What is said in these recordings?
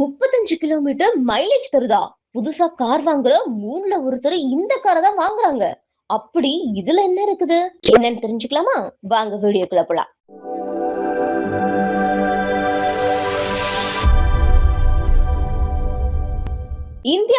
முப்பத்தஞ்சு kilometre mileage தருதா? புதுசா car வாங்குற மூணுல ஒருத்தர் இந்த காரை தான் வாங்குறாங்க. அப்படி இதுல என்ன இருக்குது? என்னன்னு தெரிஞ்சுக்கலாமா? வாங்க வீடியோக்குள்ள போலாம்.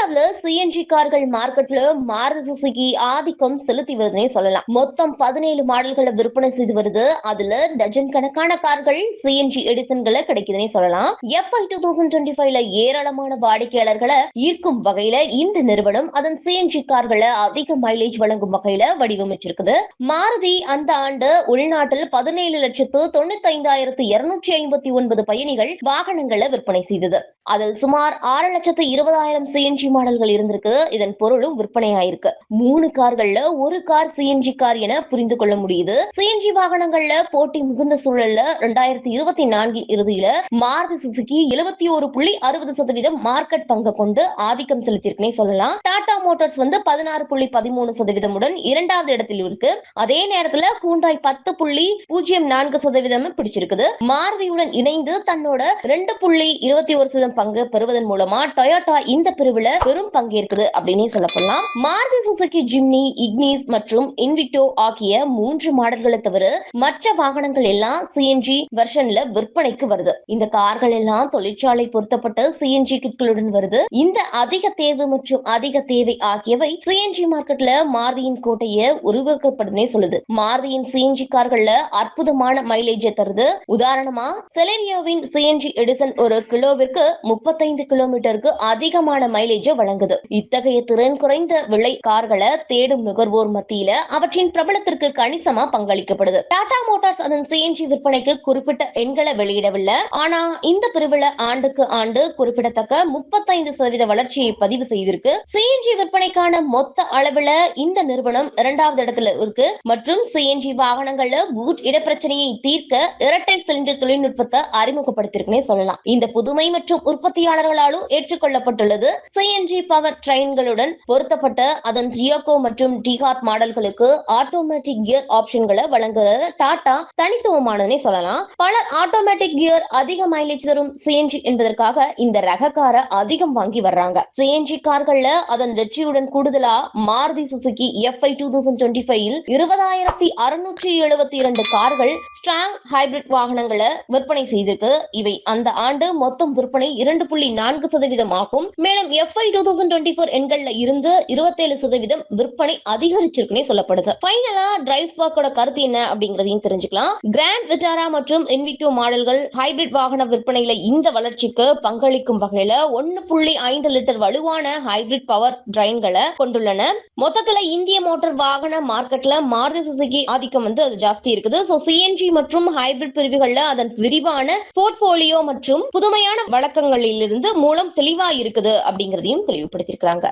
இந்தியாவில சிஎன்ஜி கார்கள் மார்க்கெட்ல மாருதி சுசுகி ஆதிக்கம் செலுத்தி வருதுன்னே சொல்லலாம். மொத்தம் பதினேழு மாடல்களை விற்பனை செய்து வருது. அதுல டஜன் கணக்கான கார்கள் சிஎன்ஜி எடிசன்களை கிடைக்குதுன்னே சொல்லலாம். எஃப்ஐ டூ தௌசண்ட் டுவெண்ட்டி ஃபைவ்ல ஏராளமான வாடிக்கையாளர்களை ஈர்க்கும் வகையில இந்த நிறுவனம் அதன் சிஎன்ஜி கார்களை அதிக மைலேஜ் வழங்கும் வகையில வடிவமைச்சிருக்குது. மாருதி அந்த ஆண்டு உள்நாட்டில் பதினேழு லட்சத்து தொண்ணூத்தி ஐந்தாயிரத்து இருநூற்றி ஐம்பத்தி ஒன்பது பயணிகள் வாகனங்களை விற்பனை செய்தது. அதில் சுமார் ஆறு லட்சத்து இருபதாயிரம் சிஎன்ஜி மாடல்கள் இருந்திருக்கு. இதன் பொருளும் விற்பனையாயிருக்கு. மூணு கார்கள்ல ஒரு கார் சிஎன்ஜி கார் என புரிந்து கொள்ள முடியுது. சிஎன்ஜி வாகனங்கள்ல போட்டி மிகுந்த சூழல்ல ரெண்டாயிரத்தி இருபத்தி நான்கின் இறுதியில மாருதி சுசுகி எழுபத்தி ஒரு புள்ளி அறுபது சதவீதம் மார்க்கெட் பங்கு கொண்டு ஆதிக்கம் செலுத்தியிருக்குனே சொல்லலாம். டாடா மோட்டார்ஸ் வந்து பதினாறு புள்ளி பதிமூணு சதவீதமுடன் இரண்டாவது இடத்தில் இருக்கு. அதே நேரத்துல ஹூண்டாய் பத்து புள்ளி பூஜ்ஜியம் நான்கு சதவீதம் பிடிச்சிருக்குது. மாருதியுடன் இணைந்து தன்னோட ரெண்டு புள்ளி இருபத்தி ஒரு சதவீதம் பங்கு பெறுவதன் மூலமா டொயோட்டா இந்த பிரிவுல பெரும் பங்கேற்குது அப்படின்னு சொல்லப்படலாம். மாருதி சுசுகி ஜிம்னி இக்னிஸ் மற்றும் இன்விக்டோ ஆகிய மூன்று மாடல்களை தவிர மற்ற வாகனங்கள் எல்லாம் சிஎன்ஜி வெர்ஷன்ல விற்பனைக்கு வருது. இந்த கார்கள் எல்லாம் தொழிற்சாலை பொருத்தப்பட்ட சிஎன்ஜி கிட்களுடன் வருது. இந்த அதிக தேர்வு மற்றும் அதிக தேவை ஆகியவை சிஎன்ஜி மார்க்கெட்ல மாருதியின் கோட்டையை உருவாக்கப்படுதுன்னே சொல்லுது. மாருதியின் சிஎன்ஜி கார்கள்ல அற்புதமான மைலேஜை தருது. உதாரணமா செலேரியோவின் சிஎன்ஜி எடிசன் ஒரு கிலோவிற்கு முப்பத்தைந்து கிலோமீட்டருக்கு அதிகமான மைலேஜை வழங்குது. இத்தகைய திறன் குறைந்த விலை கார்களை தேடும் நுகர்வோர் மத்தியில அவற்றின் பிரபலத்திற்கு கணிசமா பங்களிக்கப்படுது. டாடா மோட்டார்ஸ் அதன் சிஎன்ஜி விற்பனைக்கு குறிப்பிட்ட எண்களை வெளியிடவில்லை. ஆனா இந்த பிரிவுல ஆண்டுக்கு ஆண்டு குறிப்பிடத்தக்க முப்பத்தைந்து சதவீத வளர்ச்சியை பதிவு செய்திருக்கு. சிஎன்ஜி விற்பனைக்கான மொத்த அளவுல இந்த நிறுவனம் இரண்டாவது இடத்துல இருக்கு. மற்றும் சிஎன்ஜி வாகனங்கள்ல பூட் இடப்பிரச்சனையை தீர்க்க இரட்டை சிலிண்டர் தொழில்நுட்பத்தை அறிமுகப்படுத்திருக்குன்னே சொல்லலாம். இந்த புதுமை மற்றும் உற்பத்தியாளர்களாலும் ஏற்றுக்கொள்ளப்பட்டுள்ளது. சிஎன்ஜி சிஎன்ஜி பவர் ட்ரெயின்களுடன் பொருத்தப்பட்ட அதன் டியோகோ மற்றும் டிஹாட் மாடல்களுக்கு ஆட்டோமேட்டிக் கியர் ஆப்ஷன்களை வழங்குவது டாடா தனித்துவமானதுன்னே சொல்லலாம். பலர் ஆட்டோமேட்டிக் கியர் அதிக மைலேஜ் தரும் சிஎன்ஜி என்பதற்காக இந்த ரக காரை அதிகம் வாங்கி வர்றாங்க. சிஎன்ஜி கார்கள்ல அதன் வெற்றியுடன் கூடுதலா Maruti Suzuki FY two thousand twenty five இருபதாயிரத்தி அறுநூற்றி எழுபத்தி இரண்டு கார்கள் ஸ்ட்ராங் ஹைபிரிட் வாகனங்களை விற்பனை செய்திருக்கு. இவை அந்த ஆண்டு மொத்தம் விற்பனை இரண்டு புள்ளி நான்கு சதவீதம் ஆகும் மேலும் FY two thousand twenty four எண்கள்ல இருந்து இருபத்தேழு சதவீதம் விற்பனை அதிகரிச்சிருக்குன்னே சொல்லப்படுது. ஃபைனலா டிரைவ் ஸ்பார்க்கோட கருத்து என்ன அப்படிங்கறதையும் தெரிஞ்சுக்கலாம். கிராண்ட் விட்டாரா மற்றும் இன்விக்டோ மாடல்கள் ஹைபிரிட் வாகன விற்பனையில இந்த வளர்ச்சிக்கு பங்களிக்கும் வகையில ஒன்னு புள்ளி ஐந்து லிட்டர் வலுவான ஹைபிரிட் பவர் டிரைன்களை கொண்டுள்ளன. மொத்தத்துல இந்திய மோட்டார் வாகன மார்க்கெட்ல மாருதி சுசுகி ஆதிக்கம் வந்து அது ஜாஸ்தி இருக்குது. சோ சிஎன்ஜி மற்றும் ஹைபிரிட் பிரிவுகள்ல அதன் விரிவான போர்ட்போலியோ மற்றும் புதுமையான வழக்கங்களிலிருந்து மூலம் தெளிவா இருக்குது அப்படிங்கறதையும் தெளிவுபடுத்தியிருக்கிறாங்க.